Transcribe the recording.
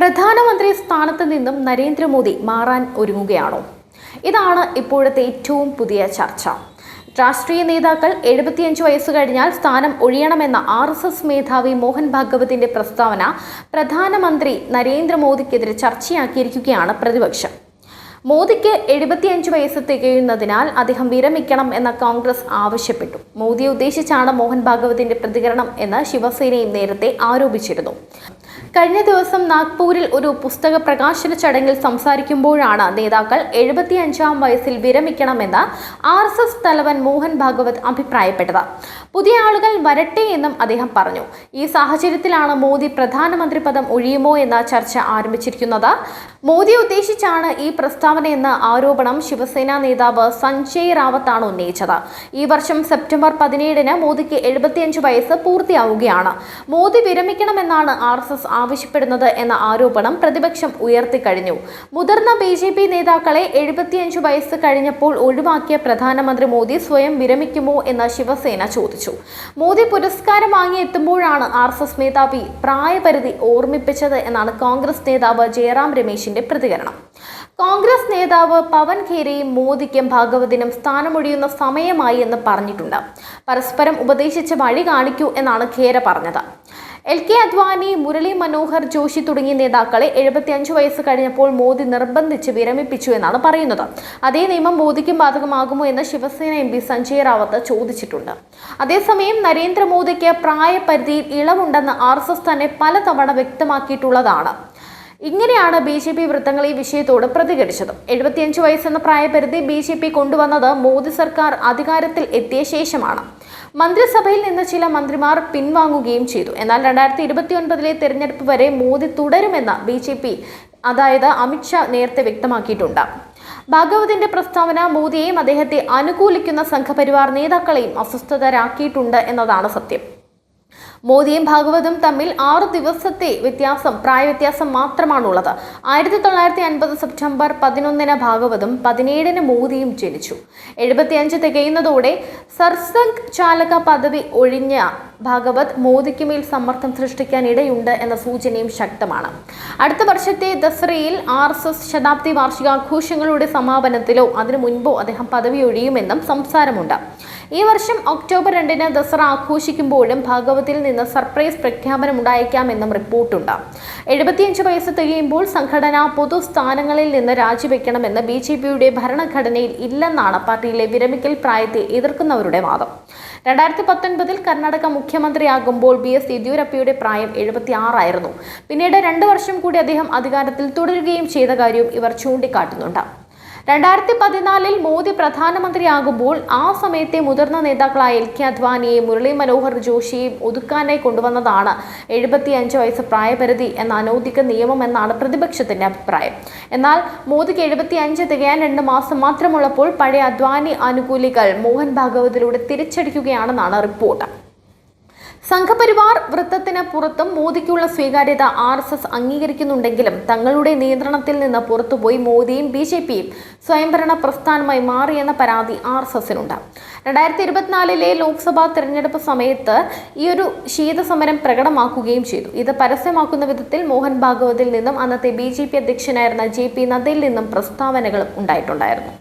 പ്രധാനമന്ത്രി സ്ഥാനത്ത് നിന്നും നരേന്ദ്രമോദി മാറാൻ ഒരുങ്ങുകയാണോ? ഇതാണ് ഇപ്പോഴത്തെ ഏറ്റവും പുതിയ ചർച്ച. രാഷ്ട്രീയ നേതാക്കൾ എഴുപത്തിയഞ്ച് വയസ്സ് കഴിഞ്ഞാൽ സ്ഥാനം ഒഴിയണമെന്ന ആർ എസ് എസ് മേധാവി മോഹൻ ഭാഗവതിന്റെ പ്രസ്താവന പ്രധാനമന്ത്രി നരേന്ദ്രമോദിക്കെതിരെ ചർച്ചയാക്കിയിരിക്കുകയാണ് പ്രതിപക്ഷം. മോദിക്ക് എഴുപത്തിയഞ്ച് വയസ്സ് തികയുന്നതിനാൽ അദ്ദേഹം വിരമിക്കണം എന്ന കോൺഗ്രസ് ആവശ്യപ്പെട്ടു. മോദിയെ ഉദ്ദേശിച്ചാണ് മോഹൻ ഭാഗവതിന്റെ പ്രതികരണം എന്ന് ശിവസേനയും നേരത്തെ ആരോപിച്ചിരുന്നു. കഴിഞ്ഞ ദിവസം നാഗ്പൂരിൽ ഒരു പുസ്തക പ്രകാശന ചടങ്ങിൽ സംസാരിക്കുമ്പോഴാണ് നേതാക്കൾ എഴുപത്തിയഞ്ചാം വയസ്സിൽ വിരമിക്കണമെന്ന് ആർ എസ് എസ് തലവൻ മോഹൻ ഭാഗവത് അഭിപ്രായപ്പെട്ടത്. പുതിയ ആളുകൾ വരട്ടെ എന്നും അദ്ദേഹം പറഞ്ഞു. ഈ സാഹചര്യത്തിലാണ് മോദി പ്രധാനമന്ത്രി പദം ഒഴിയുമോ എന്ന ചർച്ച ആരംഭിച്ചിരിക്കുന്നത്. മോദി ഉദ്ദേശിച്ചാണ് ഈ പ്രസ്താവനയെന്ന ആരോപണം ശിവസേന നേതാവ് സഞ്ജയ് റാവത്താണ് ഉന്നയിച്ചത്. ഈ വർഷം സെപ്റ്റംബർ പതിനേഴിന് മോദിക്ക് എഴുപത്തിയഞ്ച് വയസ്സ് പൂർത്തിയാവുകയാണ്. മോദി വിരമിക്കണമെന്നാണ് ആർ എസ് എസ് ആവശ്യപ്പെടുന്നത് എന്ന ആരോപണം പ്രതിപക്ഷം ഉയർത്തിക്കഴിഞ്ഞു. മുതിർന്ന ബി ജെ പി നേതാക്കളെ എഴുപത്തിയഞ്ച് വയസ്സ് കഴിഞ്ഞപ്പോൾ ഒഴിവാക്കിയ പ്രധാനമന്ത്രി മോദി സ്വയം വിരമിക്കുമോ എന്ന് ശിവസേന ചോദിച്ചു. മോദി പുരസ്കാരം വാങ്ങി എത്തുമ്പോഴാണ് ആർ എസ് എസ് മേധാവി പ്രായപരിധി ഓർമ്മിപ്പിച്ചത് എന്നാണ് കോൺഗ്രസ് നേതാവ് ജയറാം രമേശിന്റെ പ്രതികരണം. കോൺഗ്രസ് നേതാവ് പവൻ ഖേരയും മോദിക്കും ഭാഗവതിനും സ്ഥാനമൊഴിയുന്ന സമയമായി എന്ന് പറഞ്ഞിട്ടുണ്ട്. പരസ്പരം ഉപദേശിച്ച് വഴി കാണിക്കൂ എന്നാണ് ഖേര പറഞ്ഞത്. എൽ കെ അദ്വാനി മുരളി മനോഹർ ജോഷി തുടങ്ങിയ നേതാക്കളെ എഴുപത്തിയഞ്ച് വയസ്സ് കഴിഞ്ഞപ്പോൾ മോദി നിർബന്ധിച്ച് വിരമിപ്പിച്ചു എന്നാണ് പറയുന്നത്. അതേ നിയമം മോദിക്കും ബാധകമാകുമോ എന്ന് ശിവസേന എം പി സഞ്ജയ് റാവത്ത് ചോദിച്ചിട്ടുണ്ട്. അതേസമയം നരേന്ദ്രമോദിക്ക് പ്രായപരിധിയിൽ ഇളവുണ്ടെന്ന് ആർ എസ് എസ് തന്നെ പലതവണ വ്യക്തമാക്കിയിട്ടുള്ളതാണ്. ഇങ്ങനെയാണ് ബി ജെ പി വൃത്തങ്ങൾ ഈ വിഷയത്തോട് പ്രതികരിച്ചത്. എഴുപത്തിയഞ്ച് വയസ്സെന്ന പ്രായപരിധി ബി ജെ പി കൊണ്ടുവന്നത് മോദി സർക്കാർ അധികാരത്തിൽ എത്തിയ ശേഷമാണ്. മന്ത്രിസഭയിൽ നിന്ന് ചില മന്ത്രിമാർ പിൻവാങ്ങുകയും ചെയ്തു. എന്നാൽ രണ്ടായിരത്തി ഇരുപത്തി ഒൻപതിലെ തെരഞ്ഞെടുപ്പ് വരെ മോദി തുടരുമെന്ന് ബി ജെ പി അതായത് അമിത്ഷാ നേരത്തെ വ്യക്തമാക്കിയിട്ടുണ്ട്. ഭാഗവതിന്റെ പ്രസ്താവന മോദിയെയും അദ്ദേഹത്തെ അനുകൂലിക്കുന്ന സംഘപരിവാർ നേതാക്കളെയും അസ്വസ്ഥതരാക്കിയിട്ടുണ്ട് എന്നതാണ് സത്യം. മോദിയും ഭാഗവതും തമ്മിൽ ആറു ദിവസത്തെ വ്യത്യാസം പ്രായവ്യത്യാസം മാത്രമാണുള്ളത്. ആയിരത്തി തൊള്ളായിരത്തി അൻപത് സെപ്റ്റംബർ പതിനൊന്നിന് ഭാഗവതും പതിനേഴിന് മോദിയും ജനിച്ചു. എഴുപത്തിയഞ്ച് തികയുന്നതോടെ സർസംഘ് ചാലക പദവി ഒഴിഞ്ഞ ഭാഗവത് മോദിക്ക് മേൽ സമ്മർദ്ദം സൃഷ്ടിക്കാൻ ഇടയുണ്ട് എന്ന സൂചനയും ശക്തമാണ്. അടുത്ത വർഷത്തെ ദസറയിൽ ആർ എസ് എസ് ശതാബ്ദി വാർഷികാഘോഷങ്ങളുടെ സമാപനത്തിലോ അതിനു മുൻപോ അദ്ദേഹം പദവി ഒഴിയുമെന്നും സംസാരമുണ്ട്. ഈ വർഷം ഒക്ടോബർ രണ്ടിന് ദസറ ആഘോഷിക്കുമ്പോഴും ഭാഗവതിൽ നിന്ന് സർപ്രൈസ് പ്രഖ്യാപനം ഉണ്ടായേക്കാമെന്നും റിപ്പോർട്ടുണ്ട്. എഴുപത്തിയഞ്ച് വയസ്സ് തികയുമ്പോൾ സംഘടന പൊതുസ്ഥാനങ്ങളിൽ നിന്ന് രാജിവെക്കണമെന്ന് ബി ജെ പിയുടെ ഭരണഘടനയിൽ ഇല്ലെന്നാണ് പാർട്ടിയിലെ വിരമിക്കൽ പ്രായത്തെ എതിർക്കുന്നവരുടെ വാദം. രണ്ടായിരത്തി പത്തൊൻപതിൽ കർണാടക മുഖ്യമന്ത്രിയാകുമ്പോൾ ബി എസ് യെദ്യൂരപ്പയുടെ പ്രായം എഴുപത്തി ആറായിരുന്നു പിന്നീട് രണ്ട് വർഷം കൂടി അദ്ദേഹം അധികാരത്തിൽ തുടരുകയും ചെയ്ത കാര്യവും ഇവർ ചൂണ്ടിക്കാട്ടുന്നുണ്ട്. രണ്ടായിരത്തി പതിനാലിൽ മോദി പ്രധാനമന്ത്രിയാകുമ്പോൾ ആ സമയത്തെ മുതിർന്ന നേതാക്കളായ എൽ കെ അദ്വാനിയെയും മുരളി മനോഹർ ജോഷിയെയും ഒതുക്കാനായി കൊണ്ടുവന്നതാണ് എഴുപത്തിയഞ്ച് വയസ്സ് പ്രായപരിധി എന്ന അനൗദിക നിയമം എന്നാണ് പ്രതിപക്ഷത്തിന്റെ അഭിപ്രായം. എന്നാൽ മോദിക്ക് എഴുപത്തിയഞ്ച് തികയാൻ രണ്ട് മാസം മാത്രമുള്ളപ്പോൾ പഴയ അദ്വാനി അനുകൂലികൾ മോഹൻ ഭാഗവതിലൂടെ തിരിച്ചടിക്കുകയാണെന്നാണ് റിപ്പോർട്ട്. സംഘപരിവാർ വൃത്തത്തിന് പുറത്തും മോദിക്കുള്ള സ്വീകാര്യത ആർ എസ് എസ് അംഗീകരിക്കുന്നുണ്ടെങ്കിലും തങ്ങളുടെ നിയന്ത്രണത്തിൽ നിന്ന് പുറത്തുപോയി മോദിയും ബി ജെ പിയും സ്വയംഭരണ പ്രസ്ഥാനമായി മാറിയെന്ന പരാതി ആർ എസ് എസിനുണ്ട്. രണ്ടായിരത്തി ഇരുപത്തിനാലിലെ ലോക്സഭാ തിരഞ്ഞെടുപ്പ് സമയത്ത് ഈ ഒരു ശീതസമരം പ്രകടമാക്കുകയും ചെയ്തു. ഇത് പരസ്യമാക്കുന്ന വിധത്തിൽ മോഹൻ ഭാഗവതിൽ നിന്നും അന്നത്തെ ബി അധ്യക്ഷനായിരുന്ന ജെ പി നദ്ദയിൽ നിന്നും പ്രസ്താവനകളും ഉണ്ടായിട്ടുണ്ടായിരുന്നു.